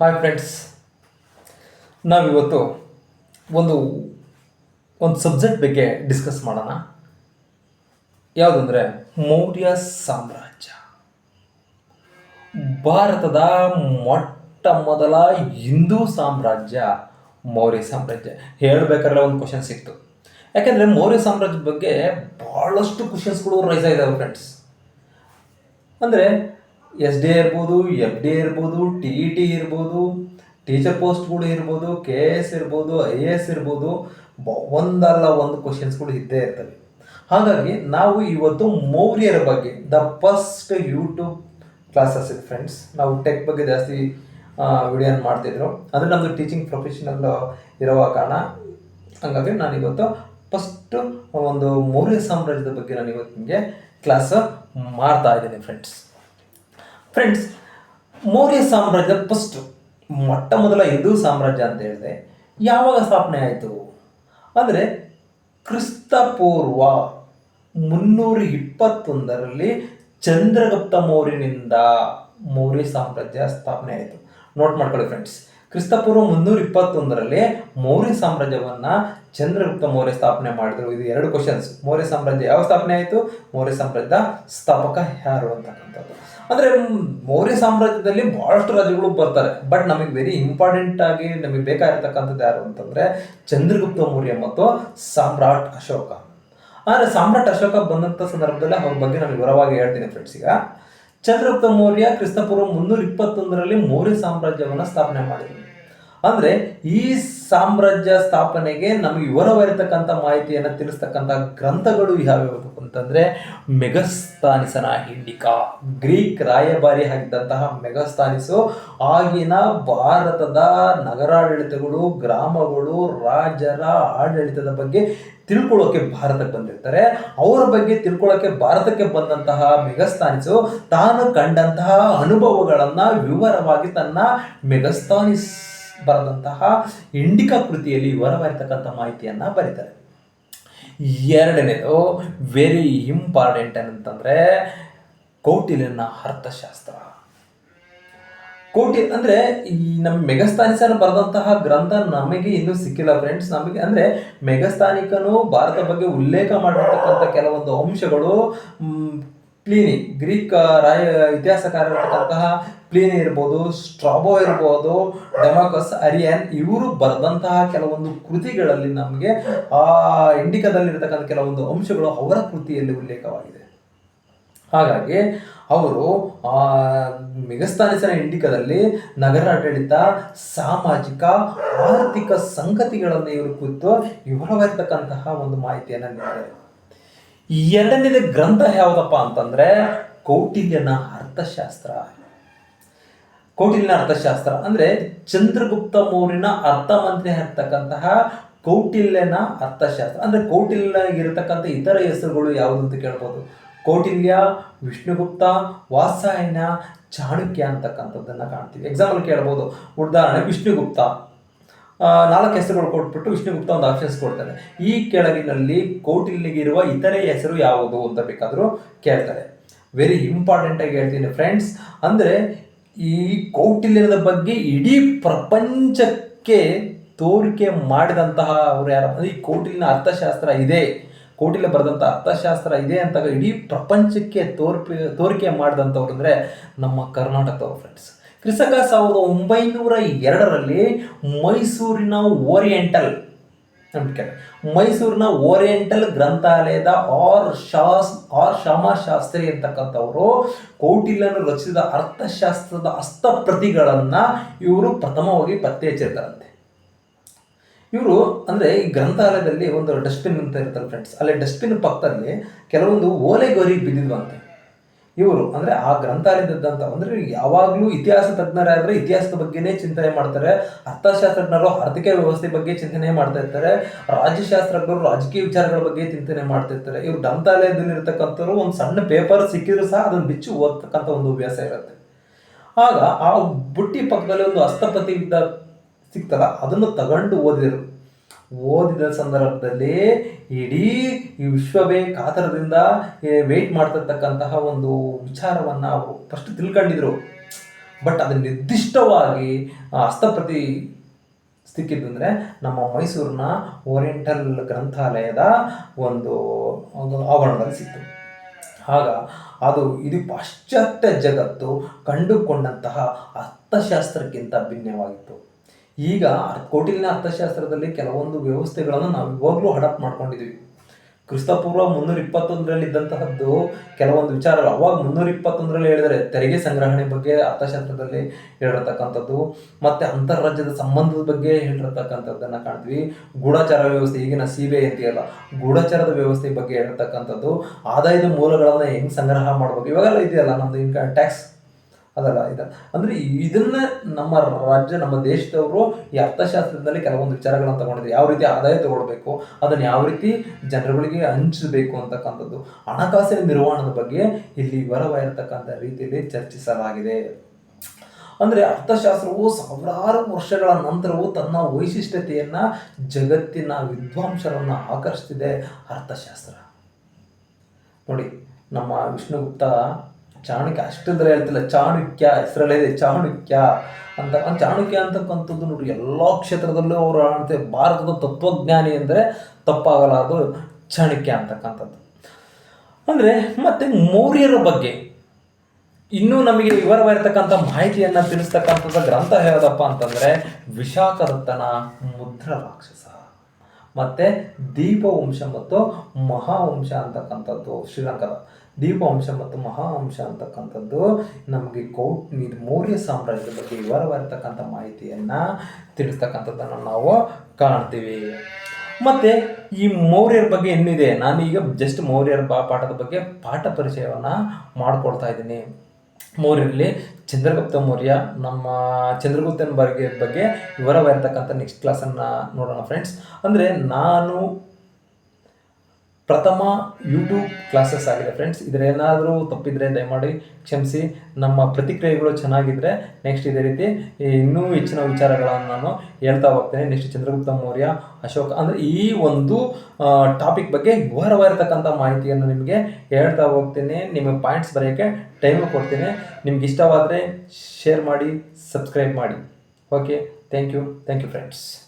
Hi friends ನಾವಿವತ್ತು ಒಂದು ಒಂದು ಸಬ್ಜೆಕ್ಟ್ ಬಗ್ಗೆ ಡಿಸ್ಕಸ್ ಮಾಡೋಣ. ಯಾವುದಂದರೆ ಮೌರ್ಯ ಸಾಮ್ರಾಜ್ಯ. ಭಾರತದ ಮೊಟ್ಟ ಮೊದಲ ಹಿಂದೂ ಸಾಮ್ರಾಜ್ಯ ಮೌರ್ಯ ಸಾಮ್ರಾಜ್ಯ. ಹೇಳಬೇಕಾದ್ರೆ ಒಂದು ಕ್ವಶನ್ ಸಿಕ್ತು. ಯಾಕೆಂದರೆ ಮೌರ್ಯ ಸಾಮ್ರಾಜ್ಯದ ಬಗ್ಗೆ ಭಾಳಷ್ಟು ಕ್ವಶನ್ಸ್ಗಳು ರೈಸ್ ಆಗಿದ್ದಾವೆ ಫ್ರೆಂಡ್ಸ್ ಅಂದರೆ ಎಸ್ ಡಿ ಇರ್ಬೋದು ಎಫ್ ಡಿ ಇರ್ಬೋದು ಟಿ ಇ ಟಿ ಇರ್ಬೋದು ಟೀಚರ್ ಪೋಸ್ಟ್ಗಳು ಇರ್ಬೋದು ಕೆ ಎಸ್ ಇರ್ಬೋದು ಐ ಎ ಎಸ್ ಇರ್ಬೋದು ಒಂದಲ್ಲ ಒಂದು ಕ್ವಶನ್ಸ್ಗಳು ಇದ್ದೇ ಇರ್ತವೆ. ಹಾಗಾಗಿ ನಾವು ಇವತ್ತು ಮೌರ್ಯರ ಬಗ್ಗೆ ದ ಫಸ್ಟ್ ಯೂಟ್ಯೂಬ್ ಕ್ಲಾಸಸ್ ಇದೆ ಫ್ರೆಂಡ್ಸ್ ನಾವು ಟೆಕ್ ಬಗ್ಗೆ ಜಾಸ್ತಿ ವಿಡಿಯೋನ ಮಾಡ್ತಿದ್ರು ಅಂದರೆ ನಮ್ಮದು ಟೀಚಿಂಗ್ ಪ್ರೊಫೆಷನಲ್ ಇರುವ ಕಾರಣ, ಹಾಗಾಗಿ ನಾನು ಇವತ್ತು ಫಸ್ಟ್ ಒಂದು ಮೌರ್ಯ ಸಾಮ್ರಾಜ್ಯದ ಬಗ್ಗೆ ನಾನು ಇವತ್ತು ನಿಮಗೆ ಕ್ಲಾಸ್ ಮಾಡ್ತಾ ಇದ್ದೀನಿ ಫ್ರೆಂಡ್ಸ್ ಫ್ರೆಂಡ್ಸ್ ಮೌರ್ಯ ಸಾಮ್ರಾಜ್ಯ ಫಸ್ಟ್ ಮೊಟ್ಟ ಮೊದಲ ಹಿಂದೂ ಸಾಮ್ರಾಜ್ಯ ಅಂತ ಹೇಳಿದೆ ಯಾವಾಗ ಸ್ಥಾಪನೆ ಆಯಿತು? ಅಂದರೆ ಕ್ರಿಸ್ತ ಪೂರ್ವ ಮುನ್ನೂರ ಇಪ್ಪತ್ತೊಂದರಲ್ಲಿ ಚಂದ್ರಗುಪ್ತ ಮೌರ್ಯನಿಂದ ಮೌರ್ಯ ಸಾಮ್ರಾಜ್ಯ ಸ್ಥಾಪನೆ ಆಯಿತು. ನೋಟ್ ಮಾಡ್ಕೊಳ್ಳಿ ಫ್ರೆಂಡ್ಸ್ ಕ್ರಿಸ್ತಪೂರ್ವ ಮುನ್ನೂರ ಇಪ್ಪತ್ತೊಂದರಲ್ಲಿ ಮೌರ್ಯ ಸಾಮ್ರಾಜ್ಯವನ್ನ ಚಂದ್ರಗುಪ್ತ ಮೌರ್ಯ ಸ್ಥಾಪನೆ ಮಾಡಿದ್ರು. ಇದು ಎರಡು ಕ್ವಶನ್ಸ್ ಮೌರ್ಯ ಸಾಮ್ರಾಜ್ಯ ಯಾವ ಸ್ಥಾಪನೆ ಆಯಿತು? ಮೌರ್ಯ ಸಾಮ್ರಾಜ್ಯದ ಸ್ಥಾಪಕ ಯಾರು ಅಂತಕ್ಕಂಥದ್ದು. ಅಂದರೆ ಮೌರ್ಯ ಸಾಮ್ರಾಜ್ಯದಲ್ಲಿ ಬಹಳಷ್ಟು ರಾಜ್ಯಗಳು ಬರ್ತಾರೆ. ಬಟ್ ನಮಗೆ ವೆರಿ ಇಂಪಾರ್ಟೆಂಟ್ ಆಗಿ ನಮಗೆ ಬೇಕಾಗಿರ್ತಕ್ಕಂಥದ್ದು ಯಾರು ಅಂತಂದ್ರೆ ಚಂದ್ರಗುಪ್ತ ಮೌರ್ಯ ಮತ್ತು ಸಾಮ್ರಾಟ್ ಅಶೋಕ. ಆದರೆ ಸಾಮ್ರಾಟ್ ಅಶೋಕ ಬಂದಂಥ ಸಂದರ್ಭದಲ್ಲಿ ಅವ್ರ ಬಗ್ಗೆ ನಾನು ವಿವರವಾಗಿ ಹೇಳ್ತೀನಿ ಫ್ರೆಂಡ್ಸ್ ಈಗ. ಚಂದ್ರಗುಪ್ತ ಮೌರ್ಯ ಕ್ರಿಸ್ತಪೂರ್ವ ಮುನ್ನೂರ ಇಪ್ಪತ್ತೊಂದರಲ್ಲಿ ಮೌರ್ಯ ಸಾಮ್ರಾಜ್ಯವನ್ನು ಸ್ಥಾಪನೆ ಮಾಡಿದರು. ಅಂದ್ರೆ ಈ ಸಾಮ್ರಾಜ್ಯ ಸ್ಥಾಪನೆಗೆ ನಮಗೆ ವಿವರವಾಗಿರ್ತಕ್ಕಂಥ ಮಾಹಿತಿಯನ್ನು ತಿಳಿಸ್ತಕ್ಕಂಥ ಗ್ರಂಥಗಳು ಯಾವ್ಯಾವು ಅಂತಂದ್ರೆ ಮೆಗಸ್ತಾನಿಸನ ಹಿಂಡಿಕಾ. ಗ್ರೀಕ್ ರಾಯಭಾರಿ ಆಗಿದ್ದಂತಹ ಮೆಗಸ್ತಾನಿಸು, ಆಗಿನ ಭಾರತದ ನಗರಾಡಳಿತಗಳು, ಗ್ರಾಮಗಳು, ರಾಜರ ಆಡಳಿತದ ಬಗ್ಗೆ ತಿಳ್ಕೊಳ್ಳೋಕೆ ಭಾರತಕ್ಕೆ ಬಂದಿರ್ತಾರೆ. ಅವರ ಬಗ್ಗೆ ತಿಳ್ಕೊಳ್ಳೋಕೆ ಭಾರತಕ್ಕೆ ಬಂದಂತಹ ಮೆಗಸ್ತಾನಿಸು ತಾನು ಕಂಡಂತಹ ಅನುಭವಗಳನ್ನು ವಿವರವಾಗಿ ತನ್ನ ಮೆಗಸ್ತಾನಿಸ್ ಬರೆದಂತಹ ಇಂಡಿಕಾ ಕೃತಿಯಲ್ಲಿ ವಿವರವಾಗಿರ್ತಕ್ಕಂಥ ಮಾಹಿತಿಯನ್ನ ಬರೀತಾರೆ. ಎರಡನೇದು ವೆರಿ ಇಂಪಾರ್ಟೆಂಟ್ ಏನಂತಂದರೆ ಕೌಟಿಲ್ಯನ ಅರ್ಥಶಾಸ್ತ್ರ. ಕೋಟಿ ಅಂದರೆ ಈ ನಮ್ಮ ಮೆಗಸ್ತಾನಿಸನ್ ಬರೆದಂತಹ ಗ್ರಂಥ ನಮಗೆ ಇನ್ನೂ ಸಿಕ್ಕಿಲ್ಲ ಫ್ರೆಂಡ್ಸ್ ನಮಗೆ ಅಂದ್ರೆ ಮೆಗಸ್ತಾನಿಕನು ಭಾರತ ಬಗ್ಗೆ ಉಲ್ಲೇಖ ಮಾಡಿರ್ತಕ್ಕಂಥ ಕೆಲವೊಂದು ಅಂಶಗಳು ಪ್ಲೀನಿ. ಗ್ರೀಕ್ ರಾಯ ಇತಿಹಾಸಕಾರ ಇರತಕ್ಕಂತಹ ಪ್ಲೀನಿ ಇರ್ಬೋದು, ಸ್ಟ್ರಾಬೋ ಇರ್ಬೋದು, ಡೆಮಾಕಸ್, ಅರಿಯನ್, ಇವರು ಬರೆದಂತಹ ಕೆಲವೊಂದು ಕೃತಿಗಳಲ್ಲಿ ನಮಗೆ ಆ ಇಂಡಿಕಾದಲ್ಲಿ ಇರತಕ್ಕಂಥ ಕೆಲವೊಂದು ಅಂಶಗಳು ಅವರ ಕೃತಿಯಲ್ಲಿ ಉಲ್ಲೇಖವಾಗಿದೆ. ಹಾಗಾಗಿ ಅವರು, ಆ, ಮೆಗಸ್ತಾನಿಸನ ಇಂಡಿಕದಲ್ಲಿ ನಗರಾಡಳಿತ, ಸಾಮಾಜಿಕ, ಆರ್ಥಿಕ ಸಂಗತಿಗಳನ್ನು ಇವರು ಕುರಿತು ವಿವರವಾಗಿರ್ತಕ್ಕಂತಹ ಒಂದು ಮಾಹಿತಿಯನ್ನು ನೀಡಿದ್ದಾರೆ. ಎರಡನೇದು ಗ್ರಂಥ ಯಾವುದಪ್ಪ ಅಂತಂದ್ರೆ ಕೌಟಿಲ್ಯನ ಅರ್ಥಶಾಸ್ತ್ರ. ಕೌಟಿಲ್ಯನ ಅರ್ಥಶಾಸ್ತ್ರ ಅಂದ್ರೆ ಚಂದ್ರಗುಪ್ತ ಮೌರ್ಯನ ಅರ್ಥಮಂತ್ರಿ ಆಗ್ತಕ್ಕಂತಹ ಕೌಟಿಲ್ಯನ ಅರ್ಥಶಾಸ್ತ್ರ. ಅಂದ್ರೆ ಕೌಟಿಲ್ಯ ಇರತಕ್ಕಂಥ ಇತರ ಹೆಸರುಗಳು ಯಾವುದು ಅಂತ ಕೇಳ್ಬೋದು. ಕೌಟಿಲ್ಯ, ವಿಷ್ಣುಗುಪ್ತ ವಾತ್ಸಾಯನ ಚಾಣಕ್ಯ ಅಂತಕ್ಕಂಥದ್ದನ್ನ ಕಾಣ್ತೀವಿ. ಎಕ್ಸಾಂಪಲ್ ಕೇಳ್ಬೋದು. ಉದಾಹರಣೆ, ವಿಷ್ಣುಗುಪ್ತ. ನಾಲ್ಕು ಹೆಸರುಗಳು ಕೊಟ್ಬಿಟ್ಟು ವಿಷ್ಣುಗುಪ್ತ ಒಂದು ಆಪ್ಷನ್ಸ್ ಕೊಡ್ತಾರೆ ಈ ಕೆಳಗಿನಲ್ಲಿ ಕೌಟಿಲ್ಯಗಿರುವ ಇತರೆ ಹೆಸರು ಯಾವುದು ಅಂತ ಬೇಕಾದರೂ ಕೇಳ್ತಾರೆ. ವೆರಿ ಇಂಪಾರ್ಟೆಂಟ್ ಆಗಿ ಹೇಳ್ತೀನಿ ಫ್ರೆಂಡ್ಸ್ ಅಂದರೆ ಈ ಕೌಟಿಲ್ಯದ ಬಗ್ಗೆ ಇಡೀ ಪ್ರಪಂಚಕ್ಕೆ ತೋರಿಕೆ ಮಾಡಿದಂತಹ ಅವರು ಯಾರು? ಅಂದರೆ ಈ ಕೌಟಿಲ್ಯನ ಅರ್ಥಶಾಸ್ತ್ರ ಇದೆ. ಕೌಟಿಲ್ಯ ಬರೆದಂಥ ಅರ್ಥಶಾಸ್ತ್ರ ಇದೆ ಅಂತ ಇಡೀ ಪ್ರಪಂಚಕ್ಕೆ ತೋರ್ಪಿ, ತೋರಿಕೆ ಮಾಡಿದಂಥವ್ರು ಅಂದರೆ ನಮ್ಮ ಕರ್ನಾಟಕದವ್ರು ಫ್ರೆಂಡ್ಸ್ ಕ್ರಿಸ್ತಕ ಸಾವಿರದ ಒಂಬೈನೂರ ಎರಡರಲ್ಲಿ ಮೈಸೂರಿನ ಓರಿಯೆಂಟಲ್ ಮೈಸೂರಿನ ಓರಿಯೆಂಟಲ್ ಗ್ರಂಥಾಲಯದ ಆರ್ ಶಾಸ್, ಆರ್ ಶಾಸ್ತ್ರಿ ಅಂತಕ್ಕಂಥವರು ಕೌಟಿಲ್ಯನು ರಚಿಸಿದ ಅರ್ಥಶಾಸ್ತ್ರದ ಹಸ್ತಪ್ರತಿಗಳನ್ನು ಇವರು ಪ್ರಥಮವಾಗಿ ಪತ್ತೆ ಹಚ್ಚಿರ್ತಾರಂತೆ. ಇವರು ಅಂದರೆ ಈ ಗ್ರಂಥಾಲಯದಲ್ಲಿ ಒಂದು ಡಸ್ಟ್ಬಿನ್ ಅಂತ ಇರ್ತಾರೆ ಫ್ರೆಂಡ್ಸ್ ಅಲ್ಲಿ ಡಸ್ಟ್ಬಿನ್ ಪಕ್ಕದಲ್ಲಿ ಕೆಲವೊಂದು ಓಲೆಗೋರಿ ಬಿದ್ದಿದ್ವಂತೆ. ಇವರು, ಅಂದ್ರೆ ಆ ಗ್ರಂಥಾಲಯದಂತ ಅಂದ್ರೆ ಯಾವಾಗಲೂ ಇತಿಹಾಸ ತಜ್ಞರಾದ್ರೆ ಇತಿಹಾಸದ ಬಗ್ಗೆನೇ ಚಿಂತನೆ ಮಾಡ್ತಾರೆ. ಅರ್ಥಶಾಸ್ತ್ರಜ್ಞರು ಆರ್ಥಿಕ ವ್ಯವಸ್ಥೆ ಬಗ್ಗೆ ಚಿಂತನೆ ಮಾಡ್ತಾ ಇರ್ತಾರೆ. ರಾಜ್ಯಶಾಸ್ತ್ರಜ್ಞರು ರಾಜಕೀಯ ವಿಚಾರಗಳ ಬಗ್ಗೆ ಚಿಂತನೆ ಮಾಡ್ತಾ ಇರ್ತಾರೆ. ಇವ್ರು ಗ್ರಂಥಾಲಯದಲ್ಲಿ ಇರ್ತಕ್ಕಂಥವ್ರು ಒಂದು ಸಣ್ಣ ಪೇಪರ್ ಸಿಕ್ಕಿದ್ರು ಸಹ ಅದನ್ನ ಬಿಚ್ಚಿ ಓದ್ತಕ್ಕಂಥ ಒಂದು ಅಭ್ಯಾಸ ಇರುತ್ತೆ. ಆಗ ಆ ಬುಟ್ಟಿ ಪಕ್ಕದಲ್ಲಿ ಒಂದು ಹಸ್ತಪತಿ ಇದ್ದ ಸಿಗ್ತಲ್ಲ ಅದನ್ನು ತಗೊಂಡು ಓದಿದರು. ಓದಿದ ಸಂದರ್ಭದಲ್ಲಿ ಇಡೀ ಈ ವಿಶ್ವವೇ ಕಾತರದಿಂದ ವೇಟ್ ಮಾಡ್ತಿರ್ತಕ್ಕಂತಹ ಒಂದು ವಿಚಾರವನ್ನ ಅವರು ಫಸ್ಟ್ ತಿಳ್ಕೊಂಡಿದ್ರು. ಬಟ್ ಅದು ನಿರ್ದಿಷ್ಟವಾಗಿ ಹಸ್ತಪ್ರತಿ ಸಿಕ್ಕಿದ್ದು ನಮ್ಮ ಮೈಸೂರಿನ ಓರಿಯೆಂಟಲ್ ಗ್ರಂಥಾಲಯದ ಒಂದು ಒಂದು ಆವರಣದಲ್ಲಿ ಸಿಕ್ತು. ಆಗ ಅದು ಇದು ಪಾಶ್ಚಾತ್ಯ ಜಗತ್ತು ಕಂಡುಕೊಂಡಂತಹ ಅರ್ಥಶಾಸ್ತ್ರಕ್ಕಿಂತ ಭಿನ್ನವಾಗಿತ್ತು. ಈಗ ಕೋಟಿಲಿನ ಅರ್ಥಶಾಸ್ತ್ರದಲ್ಲಿ ಕೆಲವೊಂದು ವ್ಯವಸ್ಥೆಗಳನ್ನು ನಾವು ಇವಾಗಲೂ ಹಡಪ್ ಮಾಡ್ಕೊಂಡಿದ್ದೀವಿ. ಕ್ರಿಸ್ತಪೂರ್ವ ಮುನ್ನೂರ ಇಪ್ಪತ್ತೊಂದರಲ್ಲಿ ಇದ್ದಂತಹದ್ದು ಕೆಲವೊಂದು ವಿಚಾರಗಳು. ಅವಾಗ ಮುನ್ನೂರ ಇಪ್ಪತ್ತೊಂದರಲ್ಲಿ ಹೇಳಿದರೆ ತೆರಿಗೆ ಸಂಗ್ರಹಣೆ ಬಗ್ಗೆ ಅರ್ಥಶಾಸ್ತ್ರದಲ್ಲಿ ಹೇಳಿರತಕ್ಕಂಥದ್ದು, ಮತ್ತು ಅಂತಾರಾಜ್ಯದ ಸಂಬಂಧದ ಬಗ್ಗೆ ಹೇಳಿರತಕ್ಕಂಥದ್ದನ್ನು ಕಾಣ್ತೀವಿ. ಗೂಢಚಾರ ವ್ಯವಸ್ಥೆ, ಈಗಿನ ಸಿ ಬಿ ಐ ಅಂತೀಯಲ್ಲ ಗೂಢಚಾರದ ವ್ಯವಸ್ಥೆ ಬಗ್ಗೆ ಹೇಳಿರ್ತಕ್ಕಂಥದ್ದು. ಆದಾಯದ ಮೂಲಗಳನ್ನು ಹೆಂಗೆ ಸಂಗ್ರಹ ಮಾಡಬೇಕು? ಇವಾಗೆಲ್ಲ ಇದೆಯಲ್ಲ ನಮ್ಮದು ಇನ್ಕಮ್ ಟ್ಯಾಕ್ಸ್ ಅದಲ್ಲ ಇದು. ಅಂದರೆ ಇದನ್ನ ನಮ್ಮ ರಾಜ್ಯ, ನಮ್ಮ ದೇಶದವರು ಈ ಅರ್ಥಶಾಸ್ತ್ರದಲ್ಲಿ ಕೆಲವೊಂದು ವಿಚಾರಗಳನ್ನು ತಗೊಂಡಿದ್ರು ಯಾವ ರೀತಿ ಆದಾಯ ತಗೊಳ್ಬೇಕು, ಅದನ್ನು ಯಾವ ರೀತಿ ಜನರುಗಳಿಗೆ ಹಂಚಬೇಕು ಅಂತಕ್ಕಂಥದ್ದು, ಹಣಕಾಸಿನ ನಿರ್ವಹಣದ ಬಗ್ಗೆ ಇಲ್ಲಿ ವಿವರವಾಗಿರ್ತಕ್ಕಂಥ ರೀತಿಯಲ್ಲಿ ಚರ್ಚಿಸಲಾಗಿದೆ. ಅಂದರೆ ಅರ್ಥಶಾಸ್ತ್ರವು ಸಾವಿರಾರು ವರ್ಷಗಳ ನಂತರವೂ ತನ್ನ ವೈಶಿಷ್ಟ್ಯತೆಯನ್ನು, ಜಗತ್ತಿನ ವಿದ್ವಾಂಸರನ್ನು ಆಕರ್ಷಿಸಿದೆ ಅರ್ಥಶಾಸ್ತ್ರ. ನೋಡಿ, ನಮ್ಮ ವಿಷ್ಣುಗುಪ್ತ ಚಾಣಕ್ಯ, ಅಷ್ಟಂದ್ರೆ ಹೇಳ್ತಿಲ್ಲ, ಚಾಣಕ್ಯ ಹೆಸರಲ್ಲೇ ಇದೆ, ಚಾಣಕ್ಯ ಅಂತ. ಚಾಣಕ್ಯ ಅಂತಕ್ಕಂಥದ್ದು ನೋಡಿ, ಎಲ್ಲ ಕ್ಷೇತ್ರದಲ್ಲೂ ಅವರು ಭಾರತದ ತತ್ವಜ್ಞಾನಿ ಅಂದರೆ ತಪ್ಪಾಗಲಾರದು ಚಾಣಕ್ಯ ಅಂತಕ್ಕಂಥದ್ದು. ಅಂದರೆ, ಮತ್ತೆ ಮೌರ್ಯರ ಬಗ್ಗೆ ಇನ್ನೂ ನಮಗೆ ವಿವರವಾಗಿರ್ತಕ್ಕಂಥ ಮಾಹಿತಿಯನ್ನು ತಿಳಿಸ್ತಕ್ಕಂಥದ್ದು ಗ್ರಂಥ ಯಾವುದಪ್ಪ ಅಂತಂದರೆ ವಿಶಾಖರತ್ನ ಮುದ್ರ ರಾಕ್ಷಸ ಮತ್ತು ದೀಪವಂಶ ಮತ್ತು ಮಹಾವಂಶ ಅಂತಕ್ಕಂಥದ್ದು ಶ್ರೀಲಂಕಾದ. ದೀಪವಂಶ ಮತ್ತು ಮಹಾವಂಶ ಅಂತಕ್ಕಂಥದ್ದು ನಮಗೆ ಕೌಟ್ ಮೌರ್ಯ ಸಾಮ್ರಾಜ್ಯದ ಬಗ್ಗೆ ವಿವರವಾಗಿರ್ತಕ್ಕಂಥ ಮಾಹಿತಿಯನ್ನು ತಿಳಿಸ್ತಕ್ಕಂಥದ್ದನ್ನು ನಾವು ಕಾಣ್ತೀವಿ. ಮತ್ತು ಈ ಮೌರ್ಯರ ಬಗ್ಗೆ ಏನಿದೆ ನಾನೀಗ ಜಸ್ಟ್ ಮೌರ್ಯರ ಪಾಠದ ಬಗ್ಗೆ ಪಾಠ ಪರಿಚಯವನ್ನು ಮಾಡಿಕೊಡ್ತಾ ಇದ್ದೀನಿ. ಮೌರ್ಯರಲ್ಲಿ ಚಂದ್ರಗುಪ್ತ ಮೌರ್ಯ ನಮ್ಮ ಚಂದ್ರಗುಪ್ತನ ಬಗ್ಗೆ ಬಗ್ಗೆ ವಿವರವಾಗಿರ್ತಕ್ಕಂಥ ನೆಕ್ಸ್ಟ್ ಕ್ಲಾಸನ್ನು ನೋಡೋಣ ಫ್ರೆಂಡ್ಸ್ ಅಂದರೆ ನಾನು ಪ್ರಥಮ ಯೂಟ್ಯೂಬ್ ಕ್ಲಾಸಸ್ ಆಗಿದೆ ಫ್ರೆಂಡ್ಸ್ ಇದರೇನಾದರೂ ತಪ್ಪಿದರೆ ದಯಮಾಡಿ ಕ್ಷಮಿಸಿ. ನಮ್ಮ ಪ್ರತಿಕ್ರಿಯೆಗಳು ಚೆನ್ನಾಗಿದ್ದರೆ ನೆಕ್ಸ್ಟ್ ಇದೇ ರೀತಿ ಇನ್ನೂ ಹೆಚ್ಚಿನ ವಿಚಾರಗಳನ್ನು ನಾನು ಹೇಳ್ತಾ ಹೋಗ್ತೇನೆ. ನೆಕ್ಸ್ಟ್ ಚಂದ್ರಗುಪ್ತ ಮೌರ್ಯ, ಅಶೋಕ ಅಂದರೆ ಈ ಒಂದು ಟಾಪಿಕ್ ಬಗ್ಗೆ ವಿವರವಾಗಿರ್ತಕ್ಕಂಥ ಮಾಹಿತಿಯನ್ನು ನಿಮಗೆ ಹೇಳ್ತಾ ಹೋಗ್ತೇನೆ. ನಿಮಗೆ ಪಾಯಿಂಟ್ಸ್ ಬರೆಯೋಕ್ಕೆ ಟೈಮು ಕೊಡ್ತೀನಿ. ನಿಮ್ಗೆ ಇಷ್ಟವಾದರೆ ಶೇರ್ ಮಾಡಿ ಸಬ್ಸ್ಕ್ರೈಬ್ ಮಾಡಿ. Okay thank you thank you friends